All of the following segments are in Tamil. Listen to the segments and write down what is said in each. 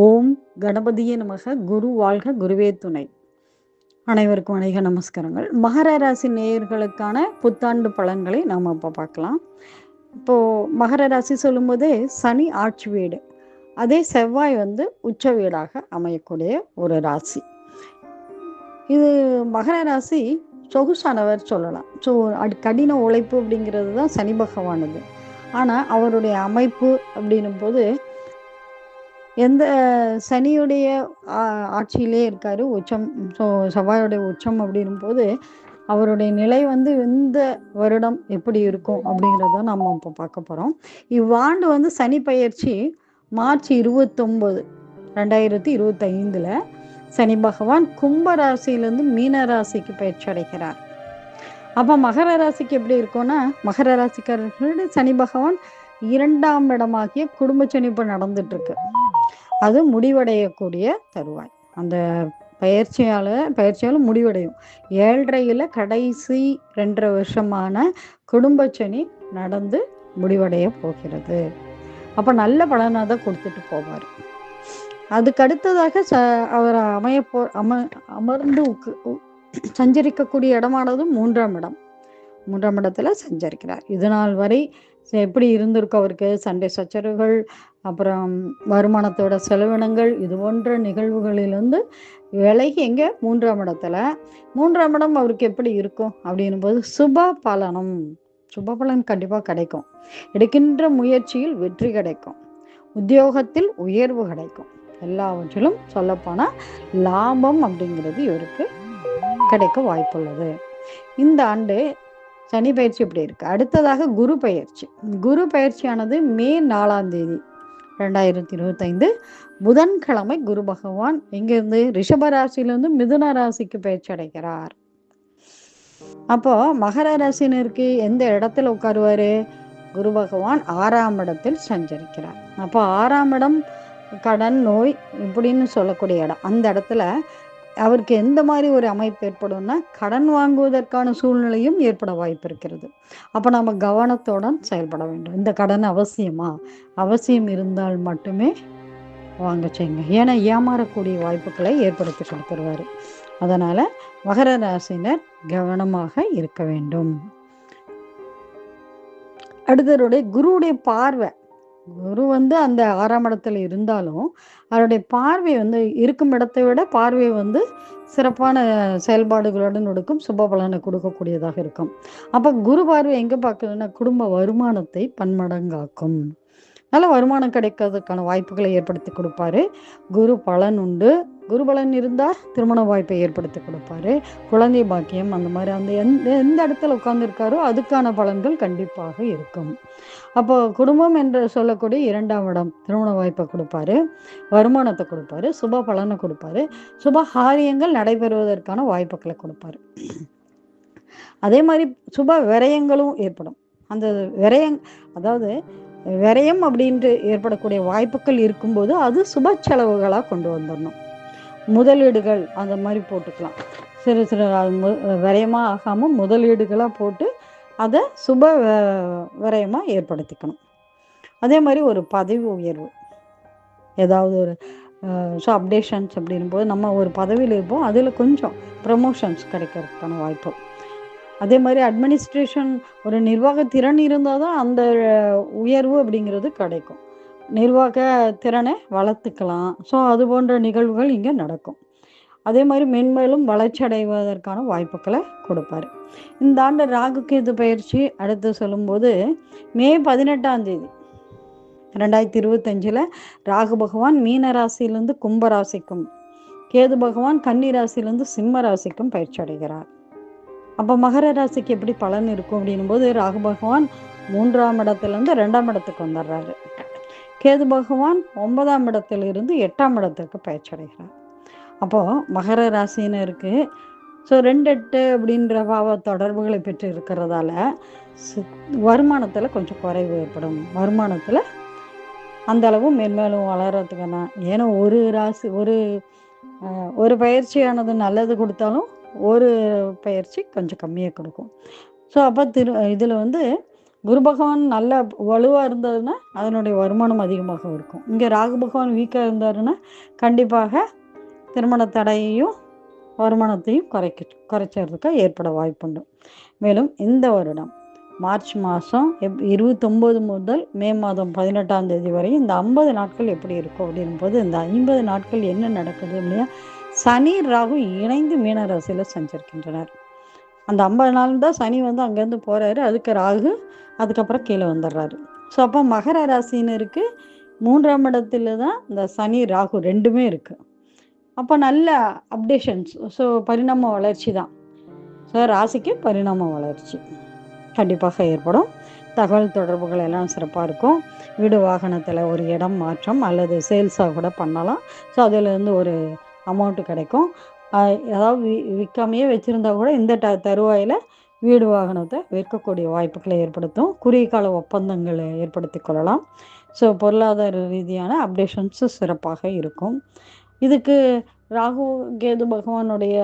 ஓம் கணபதியே நமக குரு வாழ்க குருவே துணை. அனைவருக்கும் வணிக நமஸ்காரங்கள். மகர ராசி நேயர்களுக்கான புத்தாண்டு பலன்களை நாம் இப்போ பார்க்கலாம். இப்போ மகர ராசி சொல்லும்போதே சனி ஆட்சி வீடு. அதே செவ்வாய் வந்து உச்ச வீடாக அமையக்கூடிய ஒரு ராசி. இது மகர ராசி சொகுசானவர் சொல்லலாம். ஸோ கடின உழைப்பு அப்படிங்கிறது தான் சனி பகவானது. ஆனால் அவருடைய அமைப்பு அப்படின்னும் போது எந்த சனியுடைய ஆட்சியிலே இருக்காரு உச்சம் ஸோ செவ்வாயோடைய உச்சம் அப்படின்னும் போது அவருடைய நிலை வந்து இந்த வருடம் எப்படி இருக்கும் அப்படிங்கிறத நம்ம இப்போ பார்க்க போகிறோம் இவ்வாண்டு வந்து சனி பயிற்சி மார்ச் இருபத்தொம்பது ரெண்டாயிரத்தி இருபத்தைந்தில் சனி பகவான் கும்ப ராசியிலேருந்து மீன ராசிக்கு பயிற்சி அடைகிறார். அப்போ மகர ராசிக்கு எப்படி இருக்கும்னா மகர ராசிக்காரர்களோட சனி பகவான் இரண்டாம் இடமாகிய குடும்ப சனி இப்போ நடந்துட்டு இருக்கு அது முடிவடையக்கூடிய தருவாய். அந்த பயிற்சியால் பயிற்சியால் முடிவடையும். ஏழரையில் கடைசி ரெண்டரை வருஷமான குடும்ப சனி நடந்து முடிவடைய போகிறது. அப்போ நல்ல பலனாக தான் கொடுத்துட்டு போவார். அதுக்கு அடுத்ததாக ச அவர் அமைய போ அம அமர்ந்து சஞ்சரிக்கக்கூடிய இடமானது மூன்றாம் இடம். மூன்றாம் இடத்துல சஞ்சரிக்கிறார். இது நாள் வரை எப்படி இருந்திருக்கும் அவருக்கு? சண்டை சச்சரவுகள் அப்புறம் வருமானத்தோட செலவினங்கள் இது போன்ற நிகழ்வுகளிலிருந்து விலகி எங்கே? மூன்றாம் இடத்துல. மூன்றாம் இடம் அவருக்கு எப்படி இருக்கும்? அப்படின்னும் போது சுப பலனம் சுப பலன் கண்டிப்பாக கிடைக்கும். எடுக்கின்ற முயற்சியில் வெற்றி கிடைக்கும். உத்தியோகத்தில் உயர்வு கிடைக்கும். எல்லாவற்றிலும் சொல்லப்போனால் லாபம் அப்படிங்கிறது இவருக்கு கிடைக்க வாய்ப்புள்ளது. இந்த ஆண்டு சனி பயிற்சி இப்படி இருக்கு? அடுத்ததாக குரு பயிற்சி. குரு பயிற்சியானது மே நாலாம் தேதி ரெண்டாயிரத்தி இருபத்தைந்து புதன்கிழமை குரு பகவான் இங்கிருந்து ரிஷப ராசியிலிருந்து மிதுன ராசிக்கு பயிற்சி அடைகிறார். அப்போ மகர ராசினருக்கு எந்த இடத்துல உட்காருவாரு? குரு பகவான் ஆறாம் இடத்தில் சஞ்சரிக்கிறார். அப்போ ஆறாம் இடம் கடன் நோய் இப்படின்னு சொல்லக்கூடிய இடம். அந்த இடத்துல அவருக்கு எந்த மாதிரி ஒரு அமைப்பு ஏற்படும்னா கடன் வாங்குவதற்கான சூழ்நிலையும் ஏற்பட வாய்ப்பு இருக்கிறது. அப்போ நம்ம கவனத்துடன் செயல்பட வேண்டும். இந்த கடன் அவசியமா? அவசியம் இருந்தால் மட்டுமே வாங்க செய்யுங்க. ஏன்னா ஏமாறக்கூடிய வாய்ப்புகளை ஏற்படுத்தி கொடுத்துருவார். அதனால் மகர ராசினர் கவனமாக இருக்க வேண்டும். அடுத்தருடைய குருவுடைய பார்வை. குரு வந்து அந்த ஆறாம் இடத்துல இருந்தாலும் அவருடைய பார்வை வந்து இருக்கும் இடத்தை விட பார்வை வந்து சிறப்பான செயல்பாடுகளுடன் கொடுக்கும் சுப பலனை கொடுக்கக்கூடியதாக இருக்கும். அப்போ குரு பார்வை எங்கே பார்க்கணும்னா குடும்ப வருமானத்தை பன்மடங்காக்கும். நல்ல வருமானம் கிடைக்கிறதுக்கான வாய்ப்புகளை ஏற்படுத்தி கொடுப்பாரு. குரு பலன் உண்டு. குரு பலன் இருந்தால் திருமண வாய்ப்பை ஏற்படுத்தி கொடுப்பாரு. குழந்தை பாக்கியம் அந்த மாதிரி அந்த எந்த எந்த இடத்துல உட்கார்ந்துருக்காரோ அதுக்கான பலன்கள் கண்டிப்பாக இருக்கும். அப்போ குடும்பம் என்று சொல்லக்கூடிய இரண்டாம் இடம் திருமண வாய்ப்பை கொடுப்பாரு. வருமானத்தை கொடுப்பாரு. சுப பலனை கொடுப்பாரு. சுப காரியங்கள் நடைபெறுவதற்கான வாய்ப்புகளை கொடுப்பாரு. அதே மாதிரி சுப விரயங்களும் ஏற்படும். அந்த விரயங் அதாவது விரயம் அப்படின்ட்டு ஏற்படக்கூடிய வாய்ப்புகள் இருக்கும்போது அது சுப செலவுகளாக கொண்டு வந்துடணும். முதலீடுகள் அந்த மாதிரி போட்டுக்கலாம். சிறு சிறு விரயமாக ஆகாமல் முதலீடுகளாக போட்டு அதை சுப விரயமாக ஏற்படுத்திக்கணும். அதே மாதிரி ஒரு பதவி உயர்வு. ஏதாவது ஒரு ஸோ அப்டேஷன்ஸ் அப்படின்போது நம்ம ஒரு பதவியில் இருப்போம். அதில் கொஞ்சம் ப்ரமோஷன்ஸ் கிடைக்கிறதுக்கான வாய்ப்பு. அதே மாதிரி அட்மினிஸ்ட்ரேஷன் ஒரு நிர்வாக திறன் இருந்தால் தான் அந்த உயர்வு அப்படிங்கிறது கிடைக்கும். நிர்வாக திறனை வளர்த்துக்கலாம். ஸோ அது போன்ற நிகழ்வுகள் இங்கே நடக்கும். அதே மாதிரி மென்மேலும் வளர்ச்சி அடைவதற்கான வாய்ப்புகளை கொடுப்பாரு. இந்த ஆண்டு ராகு கேது பயிற்சி அடுத்து சொல்லும்போது மே பதினெட்டாம் தேதி ரெண்டாயிரத்தி இருபத்தஞ்சில் ராகு பகவான் மீன ராசியிலிருந்து கும்ப ராசிக்கும் கேது பகவான் கன்னி ராசியிலிருந்து சிம்ம ராசிக்கும் பயிற்சி அடைகிறார். அப்போ மகர ராசிக்கு எப்படி பலன் இருக்கும் அப்படின்னும் போது ராகு பகவான் மூன்றாம் இடத்துலேருந்து ரெண்டாம் இடத்துக்கு வந்துடுறாரு. கேது பகவான் ஒன்பதாம் இடத்திலிருந்து எட்டாம் இடத்துக்கு பயிற்சி அடைகிறார். அப்போது மகர ராசினருக்கு ஸோ ரெண்டு எட்டு அப்படின்ற பாவ தொடர்புகளை பெற்று இருக்கிறதால வருமானத்தில் கொஞ்சம் குறைவு ஏற்படும். வருமானத்தில் அந்த அளவு மென்மேலும் வளர்கிறதுக்கான ஏன்னா ஒரு ராசி ஒரு ஒரு பயிற்சியானது நல்லது கொடுத்தாலும் ஒரு பயிற்சி கொஞ்சம் கம்மியாக கொடுக்கும். ஸோ அப்போ திரு இதில் வந்து குரு பகவான் நல்ல வலுவாக இருந்ததுன்னா அதனுடைய வருமானம் அதிகமாக இருக்கும். இங்கே ராகு பகவான் வீக்காக இருந்தாருன்னா கண்டிப்பாக திருமண தடையையும் வருமானத்தையும் குறைக்க குறைச்சறதுக்கு ஏற்பட வாய்ப்புண்டு. மேலும் இந்த வருடம் மார்ச் மாதம் எப் இருபத்தொம்போது முதல் மே மாதம் பதினெட்டாம் தேதி வரை இந்த ஐம்பது நாட்கள் எப்படி இருக்கும் அப்படின் போது இந்த ஐம்பது நாட்கள் என்ன நடக்குது அப்படின்னா சனி ராகு இணைந்து மீன ராசியில் சஞ்சரிக்கின்றனர். அந்த ஐம்பது நாள் தான் சனி வந்து அங்கேருந்து போகிறாரு அதுக்கு ராகு அதுக்கப்புறம் கீழே வந்துடுறாரு. ஸோ அப்போ மகர ராசினருக்கு மூன்றாம் இடத்துல தான் இந்த சனி ராகு ரெண்டுமே இருக்குது அப்போ நல்ல அப்டேஷன்ஸ் ஸோ பரிணாம வளர்ச்சி தான். ஸோ ராசிக்கு பரிணாம வளர்ச்சி. கண்டிப்பாக ஏற்படும். தகவல் தொடர்புகள் எல்லாம் சிறப்பாக இருக்கும். வீடு வாகனத்தில் ஒரு இடம் மாற்றம் அல்லது சேல்ஸாக கூட பண்ணலாம். ஸோ அதிலேருந்து ஒரு அமௌண்ட்டு கிடைக்கும். அதாவது வி விற்காமையே வச்சுருந்தா கூட இந்த ட தருவாயில் வீடு வாகனத்தை விற்கக்கூடிய வாய்ப்புகளை ஏற்படுத்தும். குறுகிய கால ஒப்பந்தங்களை ஏற்படுத்தி கொள்ளலாம். ஸோ பொருளாதார ரீதியான அப்டேஷன்ஸும் சிறப்பாக இருக்கும். இதுக்கு ராகு கேது பகவானுடைய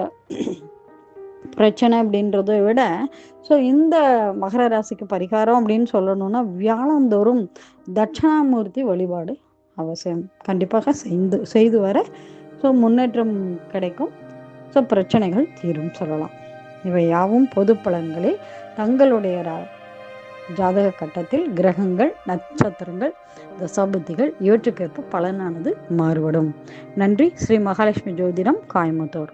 பிரச்சனை அப்படின்றத விட ஸோ இந்த மகர ராசிக்கு பரிகாரம் அப்படின்னு சொல்லணும்னா வியாழந்தோறும் தட்சணாமூர்த்தி வழிபாடு அவசியம். கண்டிப்பாக செய்து செய்து வர ஸோ முன்னேற்றம் கிடைக்கும். ஸோ பிரச்சனைகள் தீரும் சொல்லலாம். இவை யாவும் பொது பலன்களில் தங்களுடைய ஜாதக கட்டத்தில் கிரகங்கள் நட்சத்திரங்கள் தசாபுத்திகள் இவற்றுக்கேற்ப பலனானது மாறுபடும். நன்றி. ஸ்ரீ மகாலட்சுமி ஜோதிடம் காயமுத்தோர்